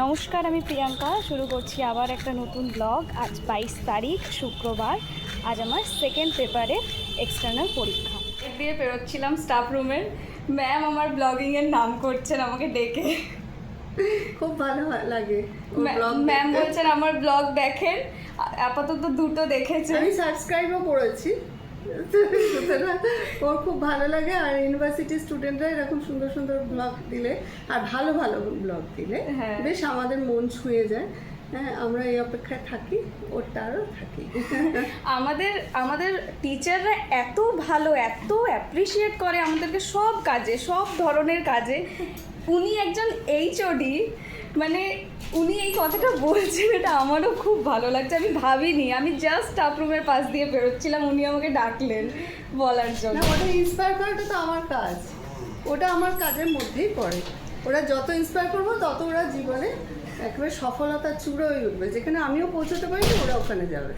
নমস্কার আমি প্রিয়াঙ্কা। শুরু করছি আবার একটা নতুন ব্লগ আজ বাইশ তারিখ শুক্রবার। আজ আমার সেকেন্ড পেপারে এক্সটার্নাল পরীক্ষা। দিয়ে বেরোচ্ছিলাম স্টাফ রুমের ম্যাম আমার ব্লগিংয়ের নাম করছেন আমাকে ডেকে। খুব ভালো লাগে। ম্যাম বলছেন আমার ব্লগ দেখেন। আপাতত দুটো দেখেছেন আমি সাবস্ক্রাইবও করেছি। সুতরাং ওর খুব ভালো লাগে আর ইউনিভার্সিটি স্টুডেন্টরা এরকম সুন্দর সুন্দর ব্লগ দিলে আর ভালো ভালো ব্লগ দিলে হ্যাঁ। বেশ আমাদের মন ছুঁয়ে যায়। হ্যাঁ আমরা এই অপেক্ষায় থাকি ওরটারও থাকি। আমাদের আমাদের টিচাররা এত ভালো এত অ্যাপ্রিসিয়েট করে আমাদেরকে সব কাজে সব ধরনের কাজে। উনি একজন এইচওডি মানে উনি এই কথাটা বলছেন, এটা আমারও খুব ভালো লাগছে। আমি ভাবিনি, আমি জাস্ট স্টাফ রুমের পাশ দিয়ে বেরোচ্ছিলাম, উনি আমাকে ডাকলেন বলার জন্য। ওটা ইন্সপায়ার করাটা তো আমার কাজ। ওটা আমার কাজের মধ্যেই পড়ে। ওরা যত ইন্সপায়ার করব তত ওরা জীবনে একেবারে সফলতার চূড়োয় উঠবে। যেখানে আমিও পৌঁছতে পারিনি ওরা ওখানে যাবে।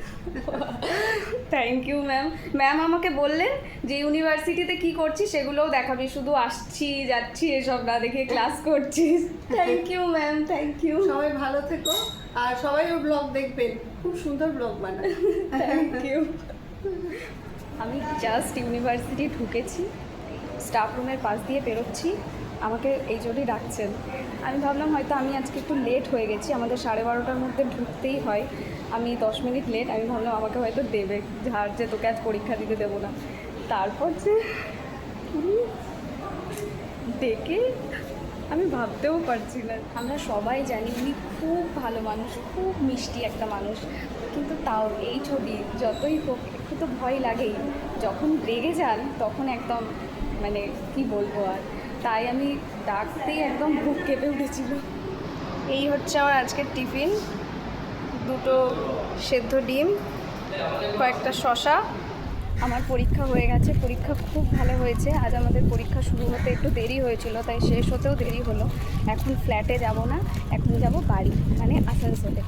থ্যাংক ইউ ম্যাম ম্যাম আমাকে বললেন যে ইউনিভার্সিটিতে কি করছিস সেগুলোও দেখাবি। শুধু আসছি যাচ্ছি এসব না দেখে ক্লাস করছিস। Thank you ma'am thank you সবাই ভালো থেকো। আর সবাই ওর ব্লগ দেখবেন। খুব সুন্দর ব্লগ বানায়। থ্যাংক ইউ আমি জাস্ট ইউনিভার্সিটি ঢুকেছি। স্টাফ রুমের পাশ দিয়ে বেরোচ্ছি। আমাকে এই জন্যই ডাকছেন। আমি ভাবলাম হয়তো আমি আজকে একটু লেট হয়ে গেছি, আমাদের সাড়ে বারোটার মধ্যে ঢুকতেই হয়। আমি দশ মিনিট লেট আমি ভাবলাম আমাকে হয়তো দেবে ঝাড় যে তোকে আজ পরীক্ষা দিতে দেবো না। তারপর যে ডেকে আমি ভাবতেও পারছি না। আমরা সবাই জানি উনি খুব ভালো মানুষ, খুব মিষ্টি একটা মানুষ। কিন্তু তাও এই ছবি যতই হোক, একটু তো ভয় লাগেই। যখন রেগে যান, তখন একদম মানে কি বলব আর? তাই আমি ডাকতেই একদম বুক কেঁপে উঠেছিল। এই হচ্ছে আমার আজকের টিফিন। দুটো সেদ্ধ ডিম, কয়েকটা শশা আমার পরীক্ষা হয়ে গেছে, পরীক্ষা খুব ভালো হয়েছে। আজ আমাদের পরীক্ষা শুরু হতে একটু দেরি হয়েছিল, তাই শেষ হতেও দেরি হলো। এখন ফ্ল্যাটে যাব না, এখন যাব বাড়ি মানে আসানসোলে।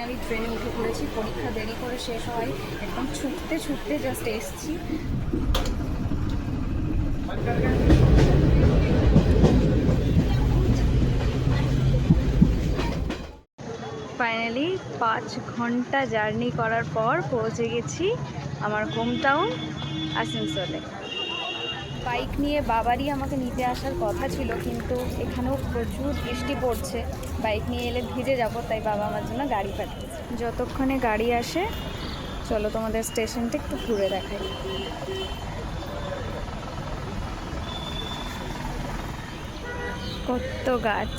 ফাইনালি ট্রেনে উঠে পড়েছি, পরীক্ষা দেরি করে শেষ হয়, একদম ছুটতে ছুটতে জাস্ট এসছি। ফাইনালি পাঁচ ঘণ্টা জার্নি করার পর পৌঁছে গেছি আমার হোম টাউন আসানসোলে বাইক নিয়ে বাবারই আমাকে নিতে আসার কথা ছিল, কিন্তু এখানেও প্রচুর বৃষ্টি পড়ছে। বাইক নিয়ে এলে ভিজে যাব, তাই বাবা আমার জন্য গাড়ি পাঠিয়েছে। যতক্ষণে গাড়ি আসে, চলো তোমাদের স্টেশনটা একটু ঘুরে দেখাই। কত গাছ।